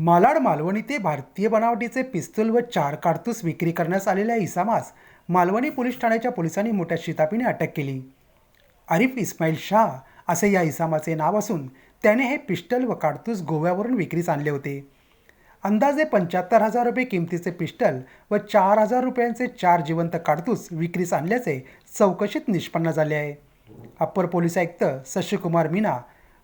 मालाड मालवणी ते भारतीय बनावटीचे पिस्तूल व चार कारतूस विक्री करण्यास आलेल्या इसामास मालवणी पोलीस ठाण्याच्या पोलिसांनी मोठ्या शितापीने अटक केली. आरिफ इस्माईल शाह असे या इसामाचे नाव असून त्याने हे पिस्टल व काडतूस गोव्यावरून विक्रीस आणले होते. अंदाजे पंच्याहत्तर हजार रुपये किमतीचे पिस्टल व चार हजार रुपयांचे चार जिवंत काडतूस विक्रीस आणल्याचे चौकशीत निष्पन्न झाले आहे. अप्पर पोलीस आयुक्त शशिकुमार मीना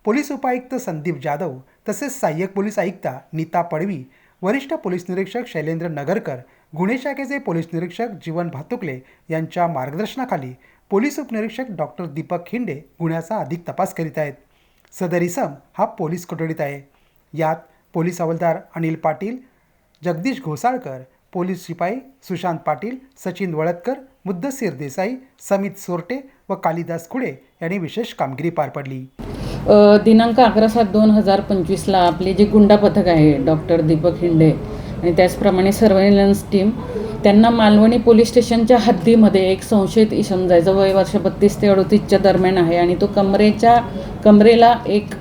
पोलीस उपायुक्त संदीप जाधव तसेच सहाय्यक पोलीस आयुक्ता नीता पडवी वरिष्ठ पोलीस निरीक्षक शैलेंद्र नगरकर गुन्हे शाखेचे पोलीस निरीक्षक जीवन भातुकले यांच्या मार्गदर्शनाखाली पोलीस उपनिरीक्षक डॉक्टर दीपक खिंडे गुन्ह्याचा अधिक तपास करीत आहेत. सदर इसम हा पोलीस कोठडीत आहे. यात पोलीस हवालदार अनिल पाटील जगदीश घोसाळकर पोलीस शिपाई सुशांत पाटील सचिन वळतकर मुद्दसीर देसाई समित सोरटे व कालिदास खुडे यांनी विशेष कामगिरी पार पडली. दिनांक अकरा सात दोन हजार पंचवीसला आपले जे गुंडा पथक आहे डॉक्टर दीपक हिंडे आणि त्याचप्रमाणे सर्व्हेलन्स टीम त्यांना मालवणी पोलीस स्टेशनच्या हद्दीमध्ये एक संशयित इसम जायचं. वय वर्ष बत्तीस ते अडतीसच्या दरम्यान आहे आणि तो कमरेच्या कमरेला एक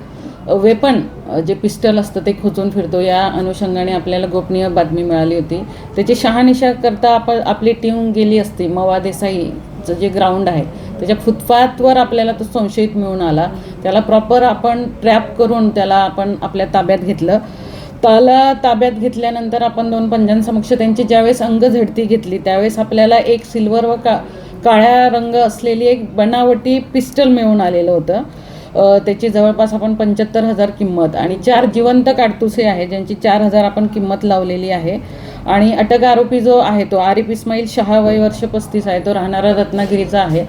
वेपन जे पिस्टल असतं ते खोचून फिरतो. या अनुषंगाने आपल्याला गोपनीय बातमी मिळाली होती. त्याची शहानिशा करता आप आपली टीम गेली असती. मवा देसाईचं जे ग्राउंड आहे त्याच्या फुटपाथवर आपल्याला तो संशयित मिळून आला. त्याला प्रॉपर आपण ट्रॅप करून त्याला आपण आपल्या ताब्यात घेतलं. त्याला ताब्यात घेतल्यानंतर आपण दोन पंजांसमक्ष त्यांची ज्यावेळेस अंग झडती घेतली त्यावेळेस आपल्याला एक सिल्वर व का काळ्या रंग असलेली एक बनावटी पिस्टल मिळून आलेलं होतं. त्याची जवळपास आपण पंच्याहत्तर हजार किंमत आणि चार जिवंत काडतुसे आहे ज्यांची चार हजार आपण किंमत लावलेली आहे. आणि अटक आरोपी जो आहे तो आरिफ इस्माईल शहा वय वर्ष पस्तीस आहे. तो राहणारा रत्नागिरीचा आहे.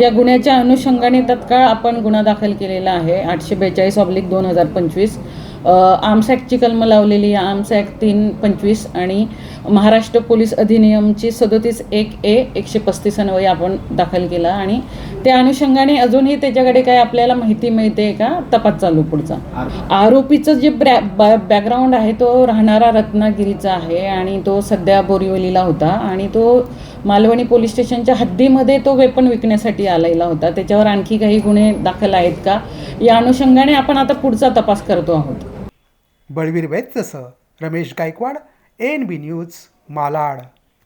या गुन्ह्याच्या अनुषंगाने तत्काळ आपण गुन्हा दाखल केलेला आहे. आठशे बेचाळीस ऑब्लिक दोन हजार पंचवीस. आर्म्स ॲक्टची कलमं लावलेली आहे आर्म्स तीन पंचवीस आणि महाराष्ट्र पोलीस अधिनियमची सदोतीस एक ए एकशे पस्तीस अन्वये आपण दाखल केला. आणि त्या अनुषंगाने अजूनही त्याच्याकडे काय आपल्याला माहिती मिळते का? तपास चालू पुढचा. आरोपीचं जे ब्रॅ बॅकग्राऊंड आहे तो राहणारा रत्नागिरीचा आहे आणि तो सध्या बोरिवलीला होता आणि तो मालवणी पोलीस स्टेशनच्या हद्दीमध्ये तो वेपन विकण्यासाठी आलेला होता. त्याच्यावर आणखी काही गुन्हे दाखल आहेत का? या अनुषंगाने आपण आता पुढचा तपास करतो आहोत. बळवीर वैद्यसह Ramesh Gaikwad N B news Malad.